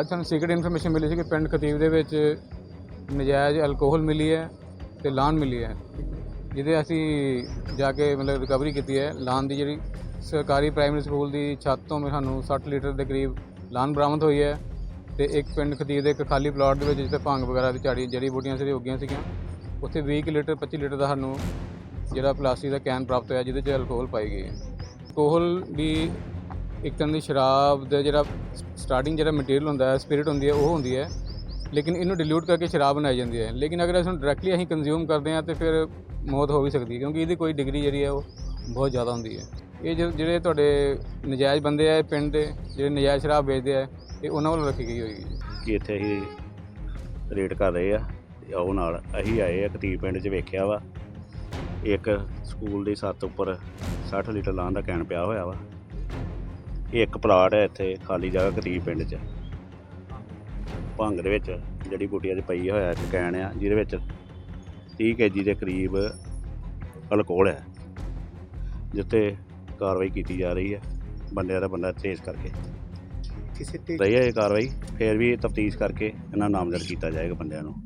ਅੱਜ ਸਾਨੂੰ secret information ਮਿਲੀ ਸੀ ਕਿ ਪਿੰਡ ਖਤੀਬ ਦੇ ਵਿੱਚ ਨਜਾਇਜ਼ ਅਲਕੋਹਲ ਮਿਲੀ ਹੈ ਤੇ ਲਾਨ ਮਿਲੀ ਹੈ। ਜਿਹਦੇ ਅਸੀਂ ਜਾ ਕੇ ਮਤਲਬ ਰਿਕਵਰੀ ਕੀਤੀ ਹੈ। ਲਾਨ ਦੀ ਜਿਹੜੀ ਸਰਕਾਰੀ ਪ੍ਰਾਇਮਰੀ ਸਕੂਲ ਦੀ ਛੱਤ ਤੋਂ ਵੀ ਸਾਨੂੰ 60 ਲੀਟਰ ਦੇ ਕਰੀਬ ਲਾਨ ਬਰਾਮਦ ਹੋਈ ਹੈ ਤੇ ਇੱਕ ਪਿੰਡ ਖਤੀਬ ਦੇ ਇੱਕ ਖਾਲੀ ਪਲਾਟ ਦੇ ਵਿੱਚ ਜਿੱਥੇ ਭੰਗ ਵਗੈਰਾ ਦੀ ਝਾੜੀ, ਜੜੀ ਬੂਟੀਆਂ ਸੀ ਉੱਗੀਆਂ ਸੀਗੀਆਂ, ਉੱਥੇ 20 ਕੁ ਲੀਟਰ 25 ਲੀਟਰ ਦਾ ਸਾਨੂੰ ਜਿਹੜਾ ਪਲਾਸਟਿਕ ਦਾ ਕੈਨ ਪ੍ਰਾਪਤ ਹੋਇਆ, ਜਿਹਦੇ 'ਚ ਅਲਕੋਹਲ ਪਾਈ ਗਈ ਹੈ। ਅਲਕੋਹਲ ਵੀ ਇੱਕ ਤਰ੍ਹਾਂ ਦੀ ਸ਼ਰਾਬ ਦਾ ਜਿਹੜਾ ਸਟਾਰਟਿੰਗ ਜਿਹੜਾ ਮਟੀਰੀਅਲ ਹੁੰਦਾ ਹੈ ਸਪਿਰਿਟ ਹੁੰਦੀ ਹੈ, ਉਹ ਹੁੰਦੀ ਹੈ। ਲੇਕਿਨ ਇਹਨੂੰ ਡਿਲੂਟ ਕਰਕੇ ਸ਼ਰਾਬ ਬਣਾਈ ਜਾਂਦੀ ਹੈ। ਲੇਕਿਨ ਅਗਰ ਇਸ ਨੂੰ ਡਾਇਰੈਕਟਲੀ ਅਸੀਂ ਕੰਜ਼ਿਊਮ ਕਰਦੇ ਹਾਂ, ਤੇ ਫਿਰ ਮੌਤ ਹੋ ਵੀ ਸਕਦੀ ਹੈ, ਕਿਉਂਕਿ ਇਹਦੀ ਕੋਈ ਡਿਗਰੀ ਜਿਹੜੀ ਹੈ, ਉਹ ਬਹੁਤ ਜ਼ਿਆਦਾ ਹੁੰਦੀ ਹੈ। ਇਹ ਜਿਹੜੇ ਤੁਹਾਡੇ ਨਜਾਇਜ਼ ਬੰਦੇ ਆ ਪਿੰਡ ਦੇ, ਜਿਹੜੇ ਨਜਾਇਜ਼ ਸ਼ਰਾਬ ਵੇਚਦੇ ਆ, ਇਹ ਉਹਨਾਂ ਵੱਲੋਂ ਰੱਖੀ ਗਈ ਹੋਈ ਹੈ ਕਿ ਇੱਥੇ ਅਸੀਂ ਰੇਟ ਕਰ ਰਹੇ ਆ ਉਹ ਨਾਲ। ਅਸੀਂ ਆਏ ਆ ਕਤੀਬ ਪਿੰਡ 'ਚ ਵੇਖਿਆ ਵਾ। ਇੱਕ ਸਕੂਲ ਦੀ ਛੱਤ ਉੱਪਰ 60 ਲੀਟਰ ਲਾਣ ਦਾ ਕੈਨ ਪਿਆ ਹੋਇਆ ਵਾ। ਇੱਕ ਪਲਾਟ ਹੈ ਇੱਥੇ ਖਾਲੀ ਜਗ੍ਹਾ ਕਤੀਬ ਪਿੰਡ 'ਚ। ਭੰਗ ਦੇ ਵਿੱਚ ਜੜੀ ਬੂਟੀਆਂ 'ਚ ਪਈ ਹੋਇਆ ਇੱਕ ਕੈਨ ਆ ਜਿਹਦੇ ਵਿੱਚ 30 ਕੇਜੀ ਦੇ ਕਰੀਬ ਅਲਕੋਹਲ ਹੈ ਜਿੱਤੇ ਕਾਰਵਾਈ ਕੀਤੀ ਜਾ ਰਹੀ ਹੈ ਬੰਦਿਆਂ ਦਾ ਬੰਦਾ ਟ੍ਰੇਸ ਕਰਕੇ। ਕਿਸੇ ਤੇ ਰਹੀ ਹੈ ਇਹ ਕਾਰਵਾਈ ਫਿਰ ਵੀ ਤਫਤੀਸ਼ ਕਰਕੇ ਇਹਨਾਂ ਨਾਮਜ਼ਦ ਕੀਤਾ ਜਾਏਗਾ ਬੰਦਿਆਂ ਨੂੰ।